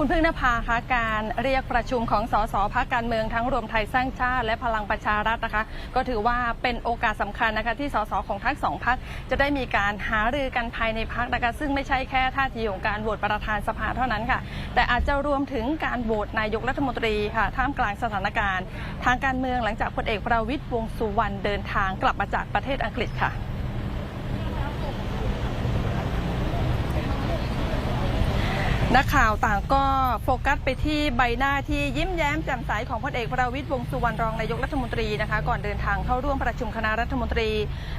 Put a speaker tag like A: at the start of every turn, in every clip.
A: คุณพึ่งนภาคะการเรียกประชุมของสสพักการเมืองทั้งรวมไทยสร้างชาติและพลังประชารัฐนะคะ ก็ถือว่าเป็นโอกาสสำคัญนะคะที่สสของทั้งสองพักจะได้มีการหารือกันภายในพักนะคะซึ่งไม่ใช่แค่ท่าทีของการโหวตประธานสภาเท่านั้นค่ะ แต่อาจจะรวมถึงการโหวตนายกรัฐมนตรีค่ะท่ามกลางสถานการณ์ ทางการเมืองหลังจากพลเอกประวิตยวงสุวรรณเดินทางกลับมาจากประเทศอังกฤษค่ะ นักข่าวต่างก็โฟกัสไปที่ใบหน้าที่ยิ้มแย้มแจ่มใสของพลเอกประวิตยวงสุวรรณรองนายกรัฐมนตรีนะคะ ก่อนเดินทางเข้าร่วมประชุมคณะรัฐมนตรี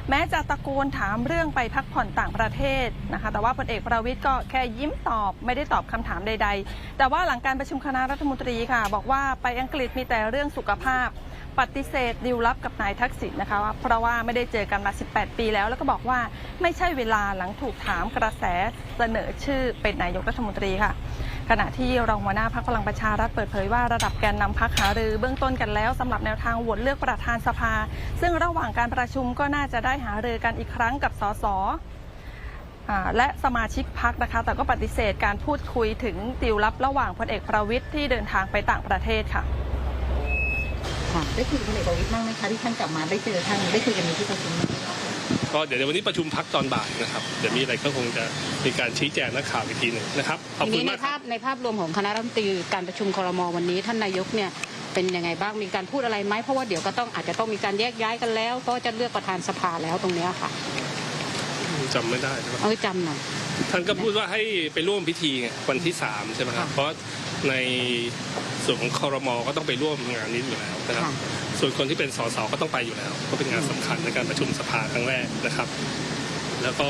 A: แม้จะตะโกนถามเรื่องไปพักผ่อนต่างประเทศนะคะ แต่ว่าพลเอกประวิตยก็แค่ยิ้มตอบไม่ได้ตอบคำถามใด ๆ แต่ว่าหลังการประชุมคณะรัฐมนตรีค่ะ บอกว่าไปอังกฤษมีแต่เรื่องสุขภาพ ปฏิเสธดิวลับกับนายทักษิณนะคะว่าเพราะว่าไม่ได้เจอกันมา 18 ปีแล้ว แล้วก็บอกว่าไม่ใช่เวลาหลังถูกถามกระแสเสนอชื่อเป็นนายกรัฐมนตรีค่ะ ขณะที่รองหัวหน้าพักพลังประชารัฐเปิดเผยว่าระดับแกนนำพักหารือเบื้องต้นกันแล้วสำหรับแนวทางโหวตเลือกประธานสภา ซึ่งระหว่างการประชุมก็น่าจะได้หารือกันอีกครั้งกับสสและสมาชิกพักนะคะ แต่ก็ปฏิเสธการพูดคุยถึงดิวลับระหว่างพลเอกประวิทย์ที่เดินทางไปต่างประเทศค่ะ
B: ได้คุยกับพลเอกประวิตรบ้างไหมคะที่ท่านกลับมาได้เจอท่านได้คุยกันในที่ประชุมไหม
C: ก็เดี๋ยววันนี้ประชุมพักตอนบ่ายนะครับเดี๋ยวมีอะไรก็คงจะมีการชี้แจงนักข่าวอีกทีหนึ่งนะครับขอบ
D: ที
C: คุณ
D: นี้ใน
C: มากครับ
D: ภาพในภาพรวมของคณะรัฐมนตรีการประชุมครมวันนี้ท่านนายกเนี่ยเป็นยังไงบ้างมีการพูดอะไรไหมเพราะว่าเดี๋ยวก็ต้องอาจจะต้องมีการแยกย้ายกันแล้ว ก็จะเลือกประธานสภาแล้วตรงเนี้ยค่ะ
C: จำไม่ได้ใช่ไหม
D: เออจำหน่อย
C: ท่านก็พูดว่าให้ไปร่วมพิธีไงวันที่3ใช่ไหมครับ
D: ค่ะ
C: เพราะในส่วนของคอรมอก็ต้องไปร่วมงานนี้อยู่แล้วนะครับ
D: ค่ะ
C: ส่วนคนที่เป็นสสก็ต้องไปอยู่แล้ว ก็เป็นงานสำคัญในการประชุมสภาครั้งแรกนะครับ แล้วก็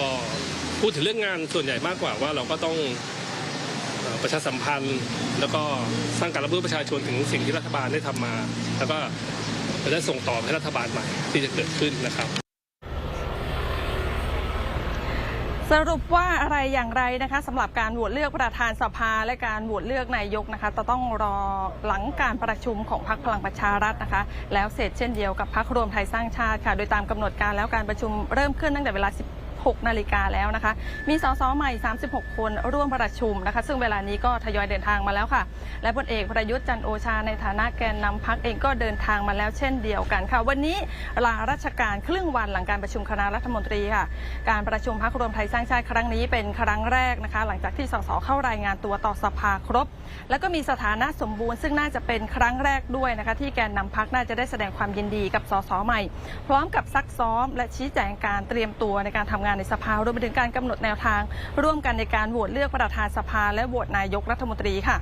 C: พูดถึงเรื่องงานส่วนใหญ่มากกว่าว่าเราก็ต้องเอ่อประชาสัมพันธ์ แล้วก็สร้างการรับรู้ประชาชนถึงสิ่งที่รัฐบาลได้ทำมา แล้วก็จะได้ส่งต่อให้รัฐบาลใหม่ที่จะเกิดขึ้นนะครับ
A: สรุปว่าอะไรอย่างไรนะคะสำหรับการโหวตเลือกประธานสภาและการโหวตเลือกนายกนะคะจะต้องรอหลังการประชุมของพรรคพลังประชารัฐนะคะ แล้วเสร็จเช่นเดียวกับพรรครวมไทยสร้างชาติค่ะ โดยตามกำหนดการแล้วการประชุมเริ่มขึ้นตั้งแต่เวลา 16 นาฬิกาแล้วนะคะ มีสสใหม่ 36 คนร่วมประชุมนะคะ ซึ่งเวลานี้ก็ทยอยเดินทางมาแล้วค่ะ และพลเอกประยุทธ์จันโอชาในฐานะแกนนำพักเองก็เดินทางมาแล้วเช่นเดียวกันค่ะ วันนี้ลาราชการครึ่งวันหลังการประชุมคณะรัฐมนตรีค่ะ การประชุมพักรวมไทยสร้างชาติครั้งนี้เป็นครั้งแรกนะคะ หลังจากที่สสเข้ารายงานตัวต่อสภาครบ แล้วก็มีสถานะสมบูรณ์ซึ่งน่าจะเป็นครั้งแรกด้วยนะคะ ที่แกนนำพักน่าจะได้แสดงความยินดีกับสสใหม่ พร้อมกับซักซ้อมและชี้แจงการเตรียมตัวในการทำงานในสภารวมไปถึงการกำหนดแนวทาง ร่วมกันในการโหวตเลือกประธานสภา และโหวตนายกรัฐมนตรีค่ะ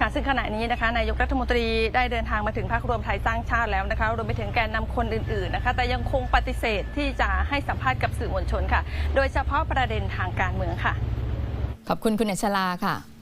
A: ค่ะซึ่งขณะนี้นะคะนายกรัฐมนตรีได้เดินทางมาถึงพรรครวมไทยสร้างชาติแล้วนะคะรวมไปถึงแกนนำคนอื่นๆนะคะ แต่ยังคงปฏิเสธที่จะให้สัมภาษณ์กับสื่อมวลชนค่ะ โดยเฉพาะประเด็นทางการเมืองค่ะ
E: ขอบคุณคุณอัชลาค่ะ